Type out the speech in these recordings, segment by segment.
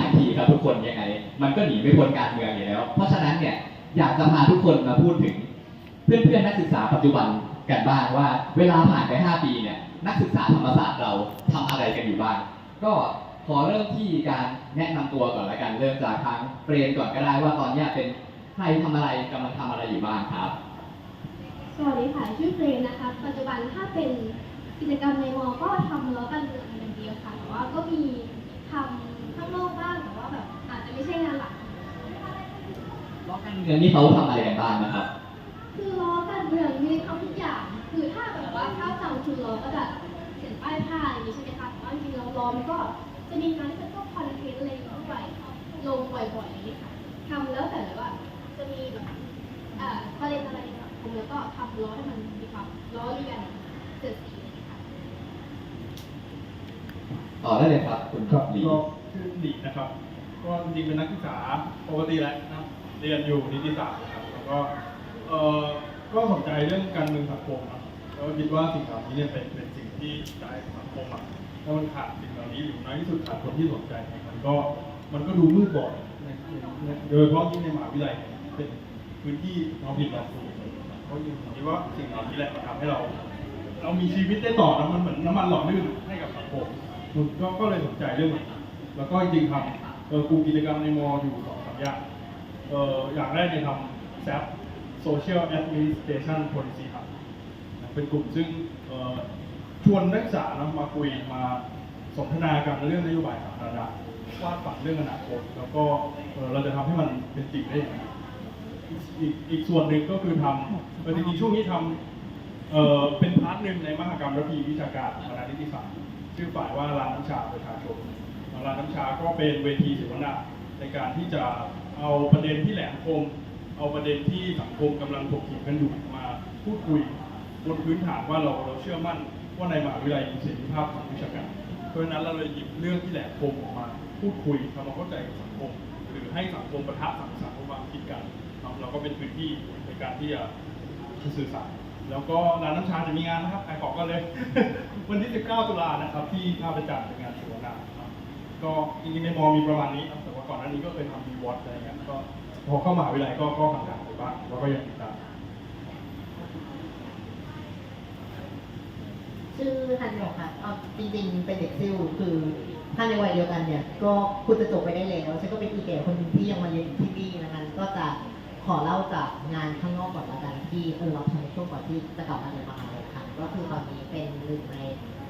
ทั้งทีครับทุกคนยังไง มันก็หนีไม่พ้นการเมืองอยู่แล้ว เพราะฉะนั้นเนี่ยอยากจะพาทุกคนมาพูดถึง เพื่อนๆนักศึกษาปัจจุบันกันบ้างว่า เวลาผ่านไป 5 ปีเนี่ยนักศึกษาธรรมศาสตร์เราทำอะไรกันอยู่บ้าง ก็ขอเริ่มที่การแนะนำตัวก่อนละกันเริ่มจากทางเฟรนก่อนก็ได้ว่าตอนเนี้ยเป็นใครทำอะไรกำลังทำอะไรอยู่บ้างครับสวัสดีค่ะชื่อเฟรนนะคะปัจจุบันถ้าเป็นกิจกรรมในมอก็ทำล้อกันเมืองอย่างเดียวค่ะแต่ว่าก็มีทำ ข้างนอกบ้างแต่ว่าแบบอาจจะไม่ใช่งานหลักล้อการเมืองนี่เขาทำอะไรกันบ้างนะครับ คือล้อกันเมืองมีทำทุกอย่าง คือถ้าแบบว่าถ้าจำคือล้อก็จะเขียนป้ายผ้าอย่างนี้ใช่ไหมคะแต่ว่าจริงๆแล้วล้อมันก็จะมีงานที่เป็นพวกคอนเทนต์อะไรลงไปลงบ่อยๆอย่างนี้ค่ะทำแล้วแต่เลยว่าจะมีแบบเอ่อประเด็นอะไรในสังคมแล้วก็ทำล้อให้มันมีความล้อเลียนเสียดสีอะไรอย่างนี้ค่ะต่อได้เลยครับ คุณครับลี ก็ ชื่อหลีนะครับ ก็จริงๆเป็นนักศึกษาปกติแหละนะเรียนอยู่นิติศาสตร์นะครับแล้วก็เอ่อก็สนใจเรื่องการเมืองสังคมครับแล้วก็คิดว่าสิ่งเหล่านี้เนี่ยเป็นเป็นสิ่งที่จะให้สังคมอะถ้ามันขาดสิ่งเหล่านี้อยู่น้อยที่สุดขาดคนที่สนใจเนี่ยมันก็มันก็ดูมืดบอดในในโดยเฉพาะยิ่งในมหาวิทยาลัยเนี่ยเป็นพื้นที่เราผิดเราถูกเพราะยิ่งผมคิดว่าสิ่งเหล่านี้แหละมันทำให้เรา เรามีชีวิตได้ต่อนะมันเหมือนน้ำมันหล่อลื่นให้กับสังคมผมก็ก็เลยสนใจเรื่องนี้ แล้วก็จริงๆทำเออกลุ่มกิจกรรมในมออยู่สองสามอย่างเอออย่างแรกเนี่ยทำแซ Social Administration Policy Hub นะเป็นกลุ่มซึ่งเออชวนนักศึกษานะมาคุยมาสนทนากันเรื่องนโยบายสาธารณะวาดฝันเรื่องอนาคตแล้วก็เราจะทำให้มันเป็นจริงได้อยังไงอีกอีกส่วนหนึ่งก็คือทำจริงๆช่วงนี้ทำเออเป็นพาร์ทหนึ่งในมหกรรมระพีวิชาการคณะนิติศาสตร์ชื่อฝ่ายว่าร้านน้ำชาประชาชน รานน้ำชาก็เป็นเวทีเสวนาในการที่จะเอาประเด็นที่แหลมคม เอาประเด็นที่สังคมกำลังถกเถียงกันอยู่มาพูดคุยบนพื้นฐานว่าเราเราเชื่อมั่นว่าในมหาวิทยาลัยมีเสรีภาพทางวิชาการ เพราะฉะนั้นเราเลยหยิบเรื่องที่แหลมคมออกมา พูดคุยทำความเข้าใจกับสังคม หรือให้สังคมประทับสังสรรค์ความคิดกันเราก็เป็นพื้นที่ในการที่จะสื่อสารแล้วก็ร้านน้ำชาจะมีงานนะครับขายของกันเลย วันที่ 19 ตุลานะครับ ที่ท่าประจักษ์เป็นงานเสวนาครับ ก็จริงๆในมอมีประมาณนี้ครับแต่ว่าก่อนหน้านี้ก็เคยทำมีวอตอะไรเงี้ยก็พอเข้ามหาวิทยาลัยก็ก็ห่างๆไปบ้างแล้วก็ยังติดตามชื่อฮันโนค่ะเอาจริงๆเป็นเด็กซิลคือถ้าในวัยเดียวกันเนี่ย ก็คุณจะจบไปได้แล้วฉันก็เป็นอีแก่คนหนึงที่ยังมาเรียนอยู่ที่นี่นะคะก็จะขอเล่าจากงานข้างนอกก่อนละกันที่เออเราทำในช่วงก่อนที่จะกลับมาเรียนมหาลัยค่ะก็คือตอนนี้เป็นหนึ่งใน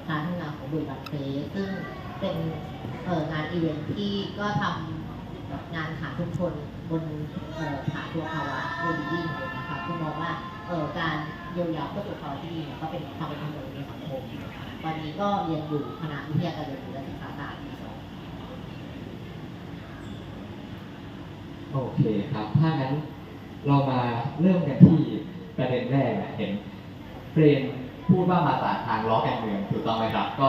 การทำงานของบุญบัตเฟซึ่ง เป็นเงานอีเวนท์ที่ก็ทำงานหาทุกคนบนฐานตัวภาวะบนยิ่งเลยนะคะคือมองว่าการเยียวยาผู้ถูกภาวะที่ดีเนี่ยก็เป็นความเป็นธรรมในสังคมตอนนี้ก็เรียนอยู่คณะวิทยาการเรียนรู้และศึกษาศาสตร์ปีสองโอเคครับ ถ้างั้นเรามาเริ่มกันที่ประเด็นแรกเห็นเฟรน พูดว่ามาจากทางล้อการเมืองถูกต้องไหมครับ ก็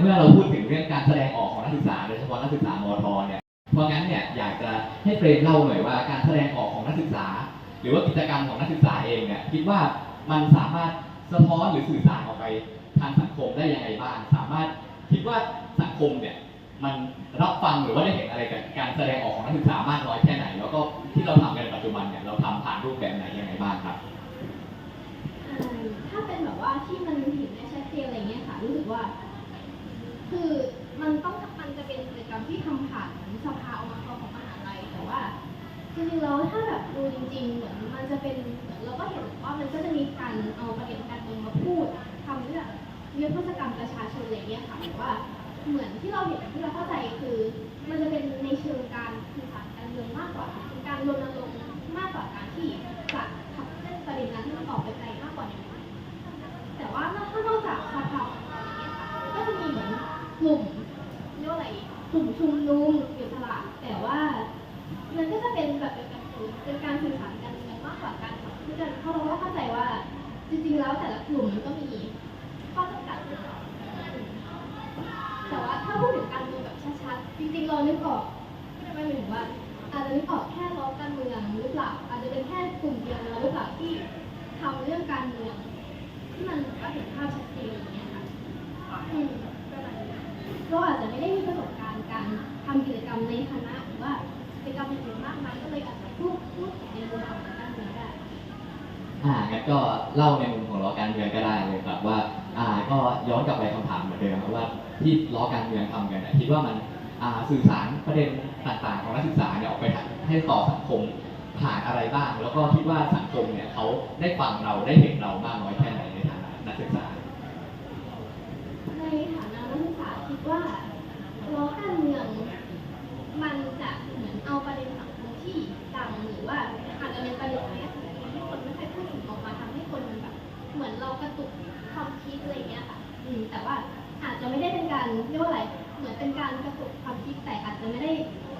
เมื่อเราพูดถึงเรื่องการแสดงออกของนักศึกษาโดยเฉพาะนักศึกษามทเนี่ยเพราะงั้นเนี่ยอยากจะให้เฟรนเล่าหน่อยว่าการแสดงออกของนักศึกษา หรือว่ากิจกรรมของนักศึกษาเองเนี่ยคิดว่ามันสามารถสะท้อนหรือสื่อสารออกไปทางสังคมได้ยังไงบ้าง สามารถคิดว่าสังคมเนี่ยมันรับฟังหรือว่าได้เห็นอะไรกับการแสดงออกของนักศึกษามากน้อยแค่ไหน แล้วก็ที่เราทำกันในปัจจุบันเนี่ยเราทำผ่านรูปแบบไหนยังไงบ้างครับ ถ้าเป็นแบบว่าที่มันเห็นได้ชัดเจนอะไรเงี้ยค่ะ รู้สึกว่า คือมันต้องมันจะเป็นกิจกรรมที่ทำผ่านสภาองค์กรของมหาลัยแต่ว่าจริงๆแล้วถ้าแบบดูจริงๆเหมือนมันจะเป็นเหมือนเราก็เห็นว่ามันก็จะมีการเอาประเด็นการเมืองมาพูดทำเรื่องเรื่องพฤติกรรมประชาชนอะไรเงี้ยค่ะแต่ว่าเหมือนที่เราเห็นที่เราเข้าใจคือ มันจะเป็นในเชิงการสื่อสารการเมืองมากกว่าการรณรงค์มากกว่าการ อ่างั้นก็เล่าในมุมของล้อการเมืองก็ได้เลยครับว่าอ่าก็ย้อนกลับไปคำถามเหมือนเดิมครับว่าที่ล้อการเมืองทำกันเนี่ยคิดว่ามันอ่าสื่อสารประเด็นต่างๆ ของนักศึกษาเนี่ยออกไปให้ต่อสังคมผ่านอะไรบ้าง แล้วก็คิดว่าสังคมเนี่ยเขาได้ฟังเราได้เห็นเรามากน้อยแค่ไหนในฐานะนักศึกษา ในฐานะนักศึกษาคิดว่าล้อการเมืองมันจะเหมือนเอาประเด็นสังคมที่ดังหรือว่าอาจจะเป็นประเด็นอะไรที่คนไม่ค่อยพูดถึงออกมาทำให้คนมันแบบ เหมือนเรากระตุกความคิดอะไรอย่างเงี้ยค่ะอืมแต่ว่าอาจจะไม่ได้เป็นการเรียกว่าอะไร เหมือนเป็นการกระตุกความคิดแต่อาจจะไม่ได้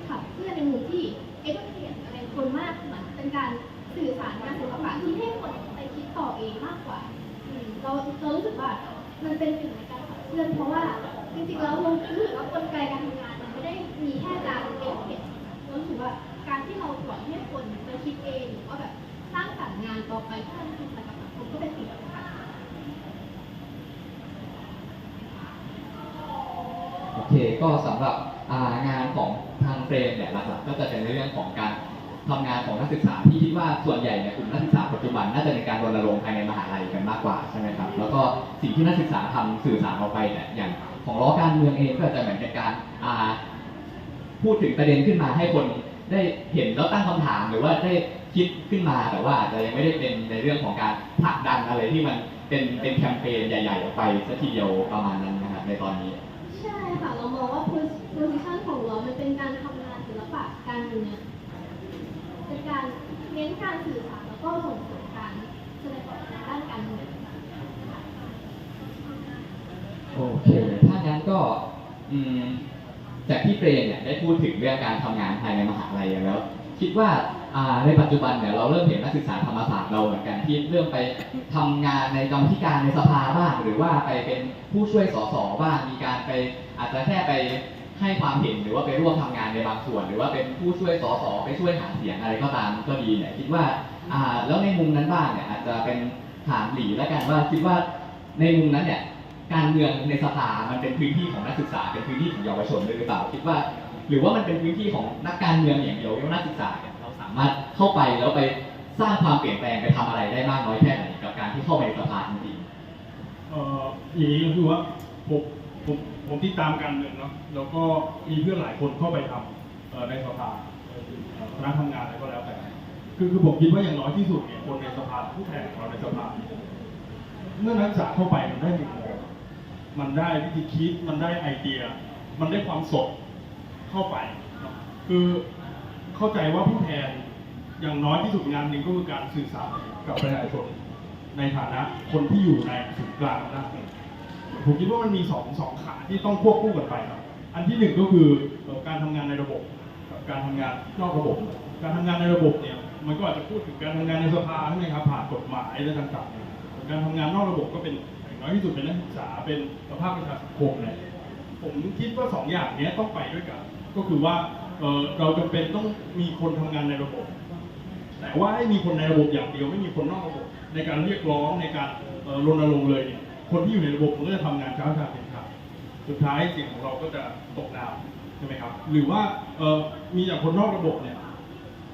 ขับเคลื่อนในมุมที่เอ็กซ์เทียนอะไรคนมากเหมือนเป็นการสื่อสารงานศิลปะที่ให้คนไปคิดต่อเองมากกว่าอืมเราเรารู้สึกว่ามันเป็นหนึ่งในการขับเคลื่อนเพราะว่าจริงๆแล้วเรารู้สึกว่ากลไกการทำงานมันไม่ได้มีแค่การเก็บเก็บเรารู้สึกว่าการที่เราปล่อยให้คนไปคิดเองหรือว่าแบบสร้างสรรค์งานต่อไปเพื่อให้มันเป็นกับสังคมก็เป็นสิ่งสำคัญ โอ เคก็สำหรับงานของทางเฟรมเนี่ยหลักๆก็จะเป็นในเรื่องของการทำงานของนักศึกษาที่คิดว่าส่วนใหญ่เนี่ยกลุ่มนักศึกษาปัจจุบันน่าจะเป็นการรณรงค์ภายในมหาลัยกันมากกว่าใช่ไหมครับแล้วก็สิ่งที่นักศึกษาทำสื่อสารออกไปเนี่ยอย่างของล้อการเมืองเองก็จะเหมือนเป็นการพูดถึงประเด็นขึ้นมาให้คนได้เห็นแล้วตั้งคำถามหรือว่าได้คิดขึ้นมาแต่ว่าอาจจะยังไม่ได้เป็นในเรื่องของการผลักดันอะไรที่มันเป็นเป็นแคมเปญใหญ่ ๆ ออกไปสักทีเดียวประมาณนั้นนะครับในตอนนี้ ค่ะ เรามองว่า position ของเรา มันเป็นการทำงานศิลปะการเมืองเป็นการเน้นการสื่อสารแล้วก็ส่งเสริมการแสดงออกทางด้านการเมืองโอเค ถ้างั้นก็อืมจากที่เฟรนเนี่ยได้พูดถึงเรื่องการทำงานภายในมหาลัยแล้ว คิดว่าในปัจจุบันเนี่ยเราเริ่มเห็นนักศึกษาธรรมศาสตร์เราเหมือนกันที่เริ่มไปทำงานในกรรมธิการในสภาบ้าง หรือว่าไปเป็นผู้ช่วยสสบ้างมีการไป อาจจะแค่ไปให้ความเห็นหรือว่าไปร่วมทำงานในบางส่วน หรือว่าเป็นผู้ช่วยสสไปช่วยหาเสียงอะไรก็ตามก็ดีเนี่ยคิดว่าอ่าแล้วในมุมนั้นบ้างเนี่ยอาจจะเป็นถามหลีแล้วกันว่าคิดว่าในมุมนั้นเนี่ยการเมืองในสภามันเป็นพื้นที่ของนักศึกษา เป็นพื้นที่ของเยาวชนหรือเปล่าคิดว่า หรือว่ามันเป็นพื้นที่ของนักการเมืองอย่างเดียวนักศึกษาเราสามารถเข้าไปแล้วไปสร้างความเปลี่ยนแปลงไปทำอะไรได้มากน้อยแค่ไหนกับการที่เข้าไปในสภาจริงเอ่ออย่างนี้ก็คือว่าผมผม ผมที่ตามการเมืองเนาะแล้วก็มีเพื่อนหลายคนเข้าไปทำในสภาคณะทำงานอะไรก็แล้วแต่ คือคือผมคิดว่าอย่างน้อยที่สุดเนี่ยคนในสภาผู้แทนของเราในสภาเมื่อนักศึกษาเข้าไปมันได้มุมมองมันได้วิธีคิดมันได้ไอเดีย มันได้ความสดเข้าไป คือเข้าใจว่าผู้แทนอย่างน้อยที่สุดงานหนึ่งก็คือการสื่อสารกับประชาชนในฐานะคนที่อยู่ในศูนย์กลางนะ ผมคิดว่ามันมีสองสองขาที่ต้องควบคู่กันไปครับ อันที่หนึ่งก็คือการทำงานในระบบกับการทำงานนอกระบบ การทำงานในระบบเนี่ยมันก็อาจจะพูดถึงการทำงานในสภาใช่ไหมครับผ่านกฎหมายอะต่างๆการทำงานนอกระบบก็เป็นอย่างน้อยที่สุดเป็นนักศึกษาเป็นสภาพประชาสังคมเนี่ยผมคิดว่าสองอย่างนี้ต้องไปด้วยกัน ก็คือว่าเราจำเป็นต้องมีคนทำงานในระบบ แต่ว่าให้มีคนในระบบอย่างเดียวไม่มีคนนอกระบบ ในการเรียกร้องในการรณรงค์เลยเนี่ย คนที่อยู่ในระบบมันก็จะทำงานช้าชาเป็นขาดสุดท้ายเสียงของเราก็จะตกน้ำใช่ไหมครับ หรือว่าเออมีจากคนนอกระบบเนี่ย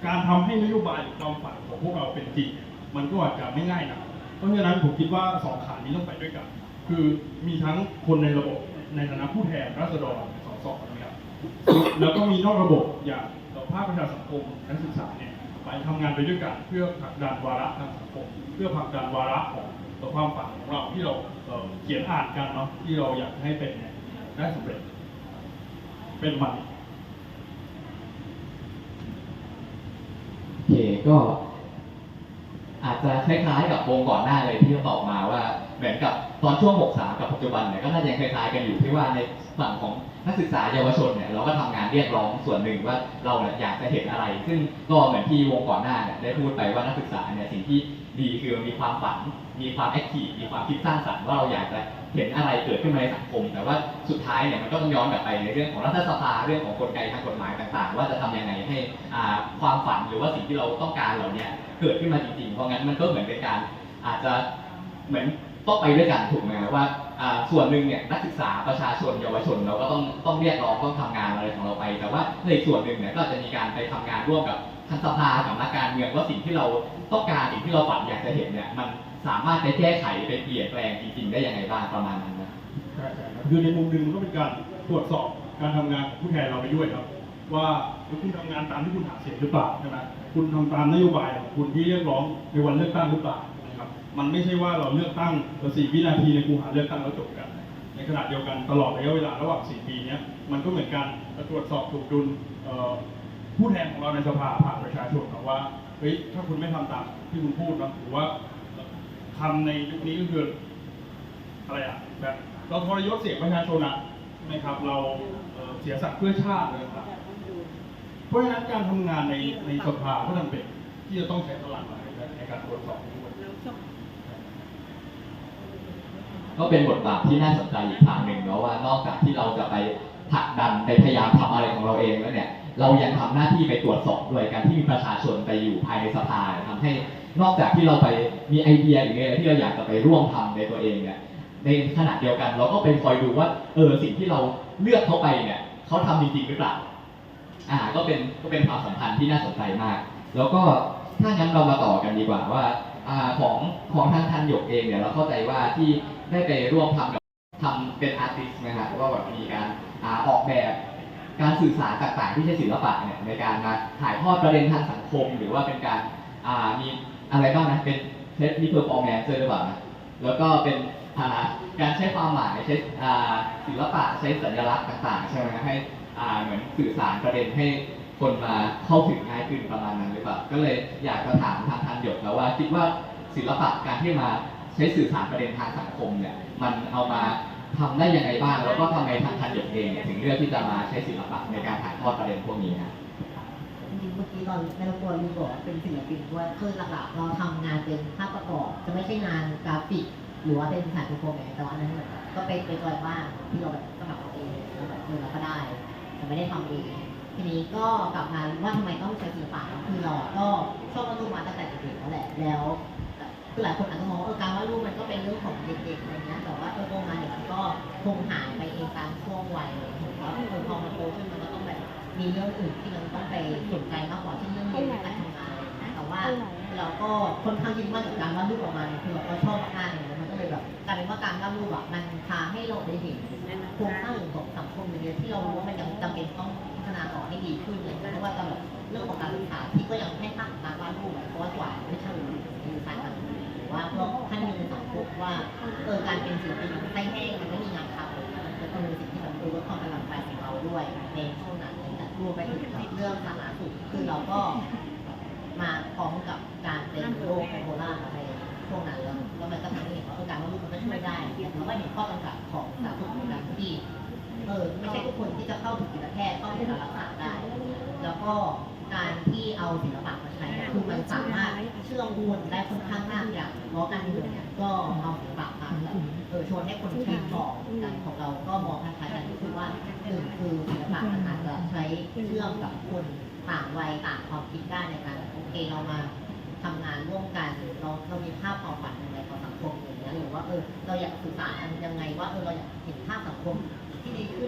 การทำให้นโยบายหรือความฝันของพวกเราเป็นจริงมันก็อาจจะไม่ง่ายนะเพราะฉะนั้นผมคิดว่าสองขานี้ต้องไปด้วยกัน คือมีทั้งคนในระบบในฐานะผู้แทนราษฎรสสนะครับแล้วก็มีนอกระบบอย่างภาคประชาสังคมนักศึกษาเนี่ยไปทำงานไปด้วยกันเพื่อผลักดันวาระทางสังคม เพื่อผลักดันวาระของ ต่อความฝันของเราที่เราเขียนอ่านกันเนาะที่เราอยากให้เป็นเนี่ยได้สำเร็จ เป็นมันโอเคก็ อาจจะคล้ายๆกับวงก่อนหน้าเลยที่เราตอบมา เหมือนกับตอนช่วง 63 กับปัจจุบันเนี่ยก็น่าจะยังคล้ายๆกันอยู่ที่ว่าในฝั่งของนักศึกษาเยาวชนเนี่ยเราก็ทำงานเรียกร้องส่วนหนึ่งว่าเราเนี่ยอยากจะเห็นอะไร ซึ่งก็เหมือนที่วงก่อนหน้าเนี่ยได้พูดไปว่านักศึกษาเนี่ยสิ่งที่ดีคือมีความฝัน มีความแอคทีฟมีความคิดสร้างสรรค์ว่าเราอยากจะเห็นอะไรเกิดขึ้นมาในสังคม แต่ว่าสุดท้ายเนี่ยมันก็ต้องย้อนกลับไปในเรื่องของรัฐสภาเรื่องของกลไกทางกฎหมายต่างๆ ว่าจะทำยังไงให้ความฝันหรือว่าสิ่งที่เราต้องการเหล่านี้เกิดขึ้นมาจริงๆ เพราะงั้นมันก็เหมือนเป็นการอาจจะเหมือน ต้องไปด้วยกันถูกไหมว่าส่วนหนึ่งเนี่ยนักศึกษาประชาชนเยาวชนเราก็ต้องต้องเรียกร้องต้องทำงานอะไรของเราไป แต่ว่าในส่วนหนึ่งเนี่ยก็จะมีการไปทำงานร่วมกับทางสภากับนักการเมืองว่าสิ่งที่เราต้องการสิ่งที่เราฝันอยากจะเห็นเนี่ยมันสามารถไปแก้ไขไปเปลี่ยนแปลงจริงๆ ได้ยังไงบ้างประมาณนั้นนะใช่ใช่ครับคือในมุมหนึ่งมันก็เป็นการตรวจสอบการทำงานของผู้แทนเราไปด้วยครับ ว่าคุณทำงานตามที่คุณหาเสียงหรือเปล่าใช่ไหมคุณทำตามนโยบายของคุณที่เรียกร้องในวันเลือกตั้งหรือเปล่า มันไม่ใช่ว่าเราเลือกตั้งเราสี่วินาทีในกูหาเลือกตั้งแล้วจบกัน ในขณะเดียวกันตลอดระยะเวลาระหว่างสี่ปีนี้มันก็เหมือนกันตรวจสอบถูกดุลผู้แทนของเราในสภาผ่านประชาชนนะว่าเฮ้ยถ้าคุณไม่ทำตามที่คุณพูดนะหรือว่าทำในยุคนี้ก็คืออะไรอะแบบเราทรยศเสียงประชาชนอะใช่ไหมครับเราเเสียสัตว์เพื่อชาติเลยครับเพราะฉะนั้นการทำงานในในสภาก็จำเป็นที่จะต้องใช้พลังในในการตรวจสอบด้วย ก็เป็นบทบาทที่น่าสนใจอีกทางหนึ่งเนาะว่านอกจากที่เราจะไปผลักดันไปพยายามทำอะไรของเราเองแล้วเนี่ยเรายังทำหน้าที่ไปตรวจสอบด้วยการที่มีประชาชนไปอยู่ภายในสภาทำให้นอกจากที่เราไปมีไอเดียหรืออะไรที่เราอยากจะไปร่วมทำในตัวเองเนี่ยในขณะเดียวกันเราก็เป็นคอยดูว่าเออสิ่งที่เราเลือกเขาไปเนี่ยเขาทำจริงๆหรือเปล่าอ่าก็เป็นก็เป็นความสัมพันธ์ที่น่าสนใจมาก แล้วก็ถ้างั้นเรามาต่อกันดีกว่าว่าอ่าของของทางทันหยกเองเนี่ยเราเข้าใจว่าที่ ได้ไปร่วมทำกับทำเป็นอาร์ติสต์นะฮะว่าแบบมีการอาออกแบบการสื่อสารต่างๆ ที่ใช้ศิลปะเนี่ยในการมาถ่ายทอดประเด็นทางสังคม หรือว่าเป็นการอ่ามีอะไรบ้างนะเป็นเทสมีเพอร์ฟอร์แมนซ์ด้วยหรือเปล่านะแล้วก็เป็นอ่าการใช้ความหมายใช้อ่าศิลปะใช้สัญลักษณ์ต่างๆ ใช่ไหมให้อ่าเหมือนสื่อสารประเด็นให้คนมาเข้าถึงง่ายขึ้นประมาณนั้นหรือเปล่าก็เลยอยากจะถามทางทันหยกแล้วว่าคิดว่าศิลปะการที่มา ช้สื่อสารประเด็นทางสังคมเนี่ยมันเอามาทำได้ยังไงบ้าง แล้วก็ทำไมทางทันหยกเองเนี่ยถึงเลือกที่จะมาใช้ศิลปะในการถ่ายทอดประเด็นพวกนี้นะจริงๆเมื่อกี้ตอนในตัวรีบอกเป็นศิลปินด้วยคือหลักๆเราทำงานเป็นภาพประกอบ จะไม่ใช่งานกราฟิก หรือว่าเป็นถ่ายเป็นโปรแกรมแต่ว่านั้นก็เป็นเป็นตัวบ้างที่เราแบบสมัครเอาเองแล้วแบบเออเราก็ได้ แต่ไม่ได้ทำเองทีนี้ก็กลับมาว่าทำไมต้องใช้ศิลปะคือเราก็ชอบวาดรูปมาตั้งแต่เด็กๆแล้วแหละแล้ว คือหลายคนอาจจะมองว่าเออการวาดรูปมันก็เป็นเรื่องของเด็กๆอะไรเงี้ยแต่ว่าโตมาเนี่ยมันก็คงหายไปเองตามช่วงวัยเลยผมว่าเออพอมันโตขึ้นมันก็ต้องแบบมีเรื่องอื่นที่เราต้องไปสนใจมากกว่าเช่เรื่องเรียนการทำงานอะไรเงี้ยแต่ว่าเราก็ค่อนข้างยึดมั่นกับการวาดรูปออกมาเนี่ยคือแบบเราชอบมากเลยแล้วมันก็เลยแบบกลายเป็นว่าการวาดรูปอะมันพาให้เราได้เห็นโครงสร้างของสังคมในเรื่องที่เรารู้ว่ามันยังจำเป็นต้องพัฒนาต่อให้ดีขึ้นเลยเพราะว่าตลอดเรื่องของการศึกษาที่ก็ยังให้ค่ากับการวาดรูปเพราะว่ากว่าไม่ใช่ดีไซน์ต่างๆหรือ ว่าพวกท่านมีในสังคมว่าเออการเป็นศิลปินมันไม่แห้งมันไม่มีงานทำเลยมันก็เป็นสิ่งที่แบบเออลดความกำลังใจของเราด้วยในช่วงนั้นอะไรเงี้ยรวมไปถึงเรื่องสาธารณสุขคือเราก็มาพร้อมกับการเป็นโรคไบโพล่าอะไรพวกนั้นแล้วแล้วมันก็ทำให้เห็นว่าเออการว่าลูกมันก็ช่วยได้แต่เราก็เห็นข้อจำกัดของสาธารณสุขเหมือนกันที่เออไม่ใช่ทุกคนที่จะเข้าถึงจิตแพทย์เข้าถึงการรักษาได้ แล้วก็ การที่เอาศิลปะมาใช้คือมันสามารถเชื่อมโยงได้ค่อนข้างมากอย่างล้อการเมืองเนี่ยก็เอาศิลปะมาแบบเออชวนให้คนคิดต่อกันของเราก็มองคล้ายๆกันก็คือว่าหนึ่งคือศิลปะมันอาจจะใช้เชื่อมกับคนต่างวัยต่างความคิดได้ในการโอเคเรามาทำงานร่วมกันเราเรามีภาพความฝันอะไรต่อสังคมอย่างเงี้ยหรือว่าเออเราอยากสื่อสารยังไงว่าเออเราอยากเห็นภาพสังคมที่ดีขึ้น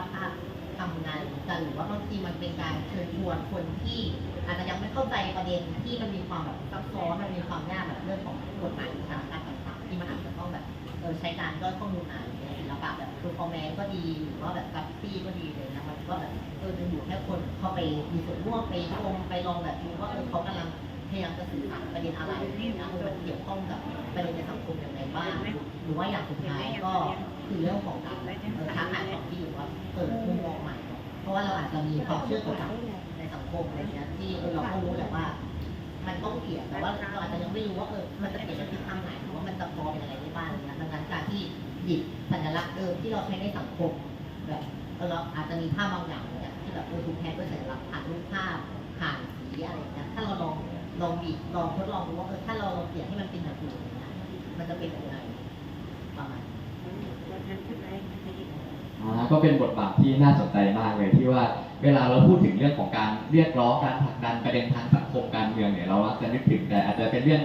แบบเออคนมาวาดภาพทำงานกันหรือว่าบางทีมันเป็นการเชิญชวนคนที่ อาจจะยังไม่เข้าใจประเด็นที่มันมีความแบบซับซ้อนมันมีความยากแบบเรื่องของกฎหมายทางการต่างๆที่มันอาจจะต้องแบบเออใช้การย่อยข้อมูลอ่านศิลปะแบบคือคอมเมนต์ก็ดีหรือว่าแบบกราฟฟี่ก็ดีเลยนะครับก็แบบเออดึงดูดให้คนเข้าไปมีส่วนร่วมไปชมไปลองแบบดูว่าเออเขากำลังพยายามจะสื่อสารประเด็นอะไรที่มันเกี่ยวข้องกับประเด็นในสังคมอย่างไรบ้างหรือว่าอย่างสุดท้ายก็ คือเรื่องของการค้าทายของที่อยู่ว่าเปิดมุมมองใหม่ เพราะว่าเราอาจจะมีความเชื่อตัวในสังคมอะไรเงี้ยที่เราก็รู้แหละว่า มันต้องเปลี่ยนแต่ว่าเราอาจจะยังไม่รู้ว่าเออมันจะเปลี่ยนไปทิศทางไหนหรือว่ามันจะพอเป็นอะไรได้บ้างอะไรเงี้ยดังนั้นการที่หยิบสัญลักษณ์เดิมที่เราใช้ในสังคมแบบเราอาจจะมีภาพบางอย่างเนี่ยที่แบบเออถูกแทนด้วยสัญลักษณ์ผ่านรูปภาพผ่านสีอะไรเงี้ยถ้าเราลองลองบีบลองทดลองดูว่าเออถ้าเราลองเปลี่ยนให้มันเป็นแบบอื่นอย่างเงี้ยมันจะเป็นยังไงประมาณ ก็เป็นบทบาทที่น่าสนใจมากเลยที่ว่าเวลาเราพูดถึงเรื่องของการเรียกร้องการผลักดันประเด็นทางสังคมการเมืองเนี่ยเรามักจะนึกถึงแต่อาจจะเป็นเรื่อง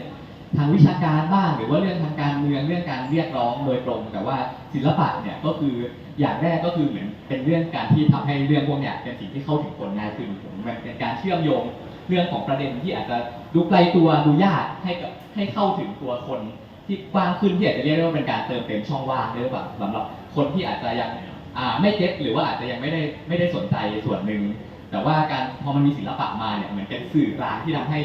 ทางวิชาการบ้างหรือว่าเรื่องทางการเมืองเรื่องการเรียกร้องโดยตรง แต่ว่าศิลปะเนี่ยก็คืออย่างแรกก็คือเหมือนเป็นเรื่องการที่ทำให้เรื่องพวกเนี้ยเป็นสิ่งที่เข้าถึงคนง่ายขึ้นมันเป็นการเชื่อมโยงเรื่องของประเด็นที่อาจจะดูไกลตัวดูยากให้กับให้เข้าถึงตัวคน ที่กว้างขึ้นที่อาจจะเรียกได้ว่าเป็นการเติมเต็มช่องว่างด้วยหรือเปล่าสำหรับคนที่อาจจะยังอ่าไม่เก็ตหรือว่าอาจจะยังไม่ได้ไม่ได้สนใจส่วนหนึ่งแต่ว่าการพอมันมีศิลปะมาเนี่ยเหมือนเป็นสื่อกลางที่ทำให้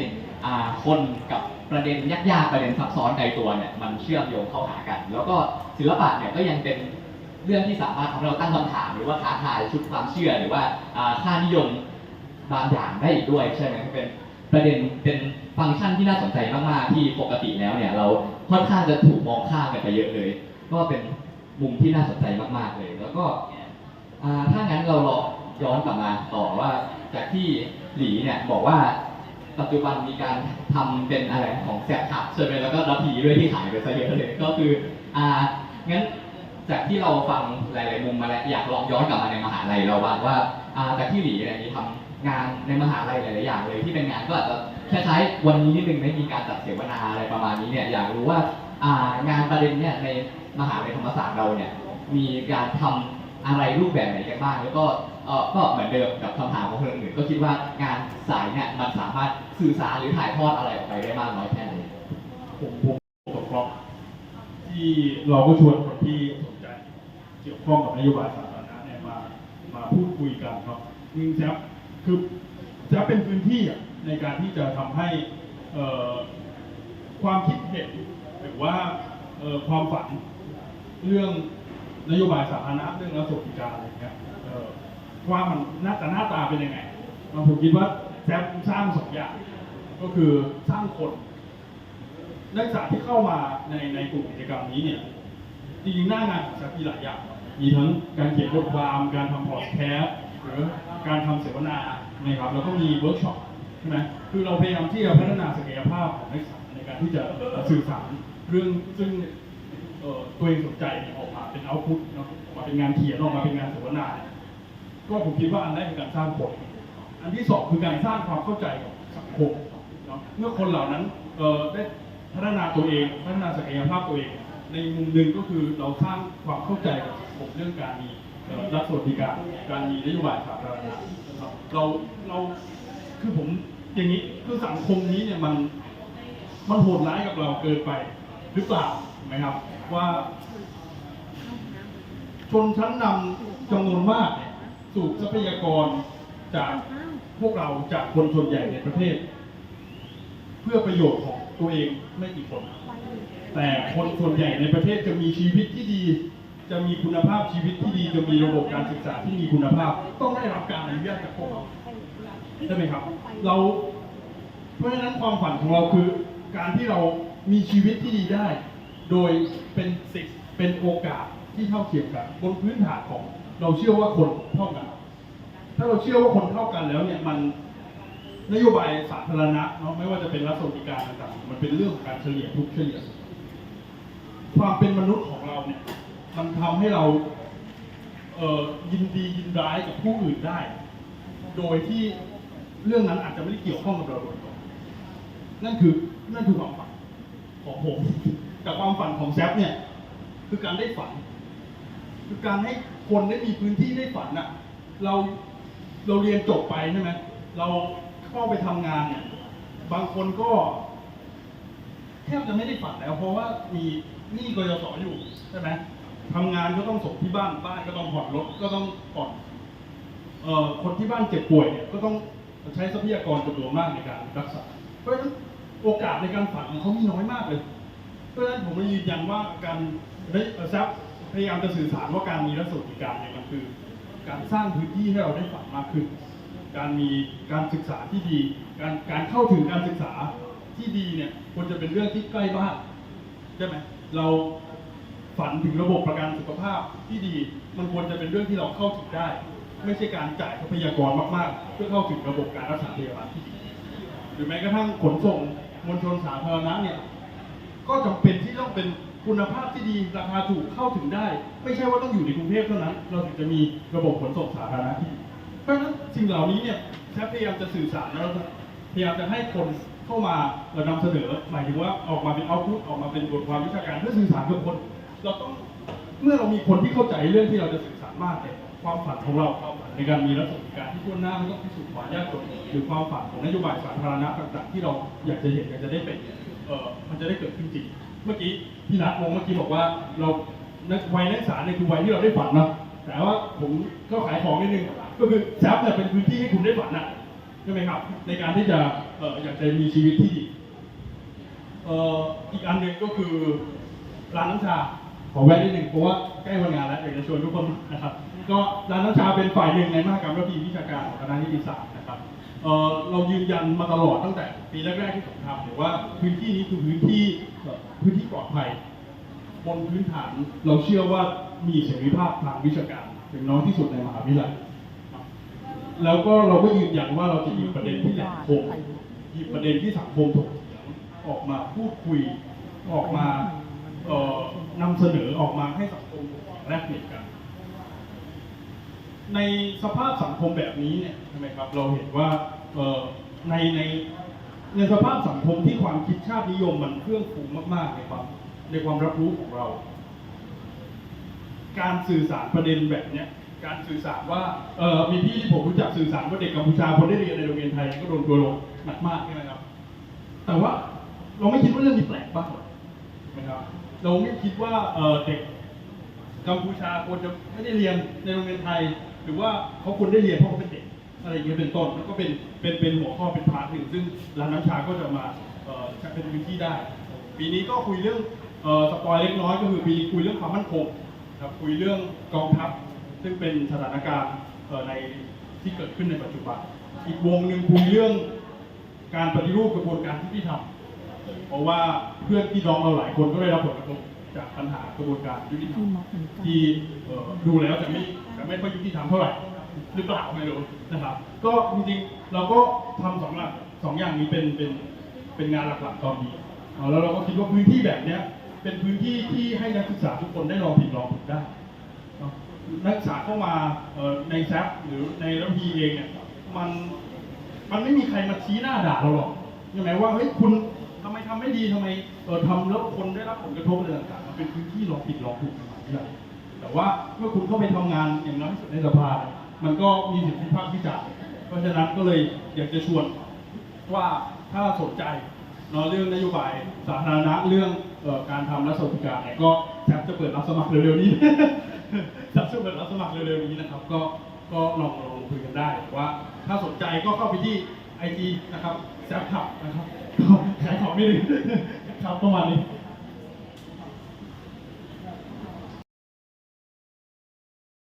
อ่าคนกับประเด็นยากๆประเด็นซับซ้อนไกลตัวเนี่ยมันเชื่อมโยงเข้าหากัน แล้วก็ศิลปะเนี่ยก็ยังเป็นเรื่องที่สามารถทำให้เราตั้งคำถามหรือว่าท้าทายชุดความเชื่อหรือว่าอ่าค่านิยมบางอย่างได้อีกด้วยใช่ไหมเป็นประเด็นเป็นฟังก์ชันที่น่าสนใจมากๆที่ปกติแล้วเนี่ยเรา ค่อนข้างจะถูกมองข้ามกันไปเยอะเลย ก็เป็นมุมที่น่าสนใจมากๆเลย แล้วก็ถ้างั้นเราลองย้อนกลับมาต่อว่า จากที่หลีเนี่ยบอกว่าปัจจุบันมีการทำเป็นอะไรของแสบขับใช่ไหมแล้วก็รับผีด้วยที่ขายไปซะเยอะเลย ก็คืออ่างั้นจากที่เราฟังหลาย ๆ มุมมาแล้วอยากลองย้อนกลับมาในมหาลัยเราบ้างว่าอ่าจากที่หลีเนี่ยมีทำงานในมหาลัยหลาย ๆ อย่างเลยที่เป็นงานก็อาจจะ คล้ายๆวันนี้นิดนึงไม่มีการจัดเสวนาอะไรประมาณนี้เนี่ยอยากรู้ว่าอ่างานประเด็นเนี่ยในมหาวิทยาลัยธรรมศาสตร์เราเนี่ยมีการทำอะไรรูปแบบไหนกันบ้างแล้วก็เออก็เหมือนเดิมกับคำถามของคนอื่นก็คิดว่างานสายเนี่ยมันสามารถสื่อสารหรือถ่ายทอดอะไรออกไปได้มากน้อยแค่ไหนผมผมตกรอบที่เราก็ชวนคนที่สนใจเกี่ยวข้องกับนโยบายสาธารณะเนี่ยมามาพูดคุยกันเนาะจริงๆแจ๊บคือแจ๊บเป็นพื้นที่อะ ในการที่จะทำให้ความคิดเห็นหรือว่าความฝันเรื่องนโยบายสาธารณะเรื่องรัฐสวัสดิการอะไรเงี้ยเอ่อว่ามันหน้าตาหน้าตาเป็นยังไงผมคิดว่าแจ๊บสร้างสองอย่าง ก็คือสร้างคนนักศึกษาที่เข้ามาในในกลุ่มกิจกรรมนี้เนี่ยจริงๆหน้างานของแซฟมีหลายอย่าง มีทั้งการเขียนบทความการทำพอดแคสต์หรือการทำเสวนานะครับแล้วก็มีเวิร์กช็อป ใช่ไหมคือเราพยายามที่จะพัฒนาศักยภาพของนักศึกษาในการที่จะสื่อสารเรื่องซึ่งตัวเองสนใจออกมาเป็นเอาพุตเนาะออกมาเป็นงานเขียนออกมาเป็นงานเสวนาก็ผมคิดว่าอันแรกคือการสร้างคนอันที่สองคือการสร้างความเข้าใจกับสังคมเมื่อคนเหล่านั้นได้พัฒนาตัวเองพัฒนาศักยภาพตัวเอง ในมุมหนึ่งก็คือเราสร้างความเข้าใจกับสังคมเรื่องการมีรัฐสวัสดิการการมีนโยบายสาธารณะนะครับเราเรา คือผมอย่างนี้คือสังคมนี้เนี่ยมันมันโหดร้ายกับเราเกินไปหรือเปล่าไหมครับ ว่า ชนชั้นนำจำนวนมากเนี่ยสูบทรัพยากรจากพวกเราจากคนส่วนใหญ่ในประเทศ เพื่อประโยชน์ของตัวเองไม่กี่คน แต่คนส่วนใหญ่ในประเทศจะมีชีวิตที่ดี จะมีคุณภาพชีวิตที่ดีจะมีระบบการศึกษาที่มีคุณภาพ ต้องได้รับการอนุญาตจากพวกเรา ใช่ไหมครับ เรา เพราะฉะนั้นความฝันของเราคือ การที่เรามีชีวิตที่ดีได้ โดยเป็นสิทธิ์เป็นโอกาสที่เท่าเทียมกันบนพื้นฐานของเราเชื่อว่าคนเท่ากัน ถ้าเราเชื่อว่าคนเท่ากันแล้วเนี่ยมันนโยบายสาธารณะเนาะไม่ว่าจะเป็นรัฐสวัสดิการต่างๆมันเป็นเรื่องของการเฉลี่ยทุกเฉลี่ยความเป็นมนุษย์ของเราเนี่ย มันทำให้เราเอ่อยินดียินร้ายกับผู้อื่นได้ โดยที่ เรื่องนั้นอาจจะไม่ได้เกี่ยวข้องกับเราโดยตรงนั่นคือนั่นคือความฝันของผมกับความฝันของแซฟเนี่ย คือการได้ฝัน คือการให้คนได้มีพื้นที่ได้ฝันอะเราเราเรียนจบไปใช่ไหมเราเข้าไปทำงานเนี่ย บางคนก็แทบจะไม่ได้ฝันแล้ว เพราะว่ามีหนี้กยศอยู่ใช่ไหมทำงานก็ต้องส่งที่บ้านบ้านก็ต้องผ่อนรถก็ต้องผ่อนเอ่อคนที่บ้านเจ็บป่วยเนี่ยก็ต้อง ใช้ทรัพยากรจำนวนมากในการรักษา เพราะฉะนั้นโอกาสในการฝันของเขามีน้อยมากเลย เพราะฉะนั้นผมเลยยืนยันว่าการได้เอ่อแซฟพยายามจะสื่อสารว่าการมีรัฐสวัสดิการเนี่ยมันคือ การสร้างพื้นที่ให้เราได้ฝันมากขึ้น การมีการศึกษาที่ดี การการเข้าถึงการศึกษาที่ดีเนี่ยควรจะเป็นเรื่องที่ใกล้บ้านใช่ไหมเราฝันถึงระบบประกันสุขภาพที่ดี มันควรจะเป็นเรื่องที่เราเข้าถึงได้ ไม่ใช่การจ่ายทรัพยากรมากๆ เพื่อเข้าถึงระบบการรักษาพยาบาลที่ดีหรือแม้กระทั่งขนส่งมวลชนสาธารณะเนี่ยก็ก็จำเป็นที่ต้องเป็นคุณภาพที่ดีราคาถูกเข้าถึงได้ ไม่ใช่ว่าต้องอยู่ในกรุงเทพเท่านั้น เราถึงจะมีระบบขนส่งสาธารณะที่ดีเพราะฉะนั้นสิ่งเหล่านี้เนี่ยแซฟพยายามจะสื่อสารแล้วพยายามจะให้คนเข้ามาเอ่อนำเสนอหมายถึงว่าออกมาเป็นเอาพุตออกมาเป็นบทความวิชาการเพื่อสื่อสารกับคน เราต้องเมื่อเรามีคนที่เข้าใจเรื่องที่เราจะสื่อสารมากเนี่ย ความฝันของเราในการมีรัฐสวัสดิการที่ทั่วหน้าไม่ต้องพิสูจน์ความยากจนหรือความฝันของนโยบายสาธารณะต่างๆ ที่เราอยากจะเห็นอยากจะได้เป็นเออมันจะได้เกิดขึ้นจริง เมื่อกี้พี่นัทวงเมื่อกี้บอกว่าเรานักวัยนักศึกษาเนี่ยคือวัยที่เราได้ฝันเนาะแต่ว่าผมก็ขายของนิดนึงก็คือแซฟเนี่ยเป็นพื้นที่ให้คุณได้ฝันอะใช่ไหมครับ ในการที่จะเอออยากจะมีชีวิตที่ดีเอ่ออีกอันหนึ่งก็คือร้านน้ำชาขอแวะนิดหนึ่งเพราะว่าใกล้วันงานแล้วอยากจะชวนทุกคนนะครับ ก็ร้านน้ำชาเป็นฝ่ายหนึ่งในมหกรรมระพีวิชาการของคณะนิติศาสตร์นะครับเรายืนยันมาตลอดตั้งแต่ปีแรกๆที่ผมทำเนี่ยว่าพื้นที่นี้คือพื้นที่พื้นที่ปลอดภัยบนพื้นฐานเราเชื่อว่ามีเสรีภาพทางวิชาการเป็นน้อยที่สุดในมหาวิทยาลัยแล้วก็เราก็ยืนยันว่าเราจะหยิบประเด็นที่สังคมหยิบประเด็นที่สังคมถกเถียงออกมาพูดคุยออกมาเอ่อนำเสนอออกมาให้สังคมแลกเปลี่ยนกัน ในสภาพสังคมแบบนี้เนี่ยใช่ไหมครับเราเห็นว่าในในในสภาพสังคมที่ความคิดชาตินิยมมันเครื่องฟูมากๆในความในความรับรู้ของเรา การสื่อสารประเด็นแบบเนี้ยการสื่อสารว่าเออมีพี่ที่ผมรู้จักสื่อสารว่าเด็กกัมพูชาคนได้เรียนในโรงเรียนไทยก็โดนตัวลงหนักมากใช่ไหมครับ แต่ว่าเราไม่คิดว่าเรื่องนี้แปลกบ้างหรอนะครับเราไม่คิดว่าเเด็กกัมพูชาควรจะไม่ได้เรียนในโรงเรียนไทย หรือว่าเขาควรได้เรียนเพราะเขาเป็นเด็กอะไรอย่างเงี้ยเป็นต้นแล้วก็เป็นเป็นเป็นหัวข้อเป็นพาร์ทหนึ่งซึ่งร้านน้ำชาก็จะมาเอ่อจะเป็นพื้นที่ได้ ปีนี้ก็คุยเรื่องเอ่อสปอยเล็กน้อยก็คือปีนี้คุยเรื่องความมั่นคงครับคุยเรื่องกองทัพซึ่งเป็นสถานการณ์เอ่อในที่เกิดขึ้นในปัจจุบัน อีกวงหนึ่งคุยเรื่องการปฏิรูปกระบวนการยุติธรรมเพราะว่าเพื่อนพี่น้องเราหลายคนก็ได้รับผลกระทบจากปัญหากระบวนการยุติธรรมที่เอ่อดูแล้วจะไม่ จะไม่ค่อยยุติธรรมเท่าไหร่หรือเปล่าไม่รู้นะครับ ก็จริงๆเราก็ทำสองหลักสองอย่างนี้เป็นเป็นเป็นงานหลักๆตอนนี้เอ่อแล้วเราก็คิดว่าพื้นที่แบบเนี้ยเป็นพื้นที่ที่ให้นักศึกษาทุกคนได้ลองผิดลองถูกได้นักศึกษาเข้ามาในแซฟหรือในระพีเองเนี่ยมันมันไม่มีใครมาชี้หน้าด่าเราหรอกใช่ไหมว่าเฮ้ยคุณทำไมทำไม่ดีทำไมเออทำแล้วคนได้รับผลกระทบอะไรต่างๆมันเป็นพื้นที่ลองผิดลองถูกในมาวิทยาลัย แต่ว่าเมื่อคุณเข้าไปทำงานอย่างน้อยที่สุดในสภา มันก็มีสิทธิภาพวิจารณ์เพราะฉะนั้นก็เลยอยากจะชวนว่าถ้าสนใจเนาะเรื่องนโยบายสาธารณะเรื่องออการทำรัฐสวัสดิการเนี่ยก็แทบจะเปิดรับสมัครเร็วๆนี้แทบจะเปิดรับสมัครเร็วๆนี้นะครับ ก็ก็ลองลองคุยกันได้ว่า ถ้าสนใจก็เข้าไปที่ไอจีนะครับแซฟขับนะครับขายของนิดนึงครับประมาณนี้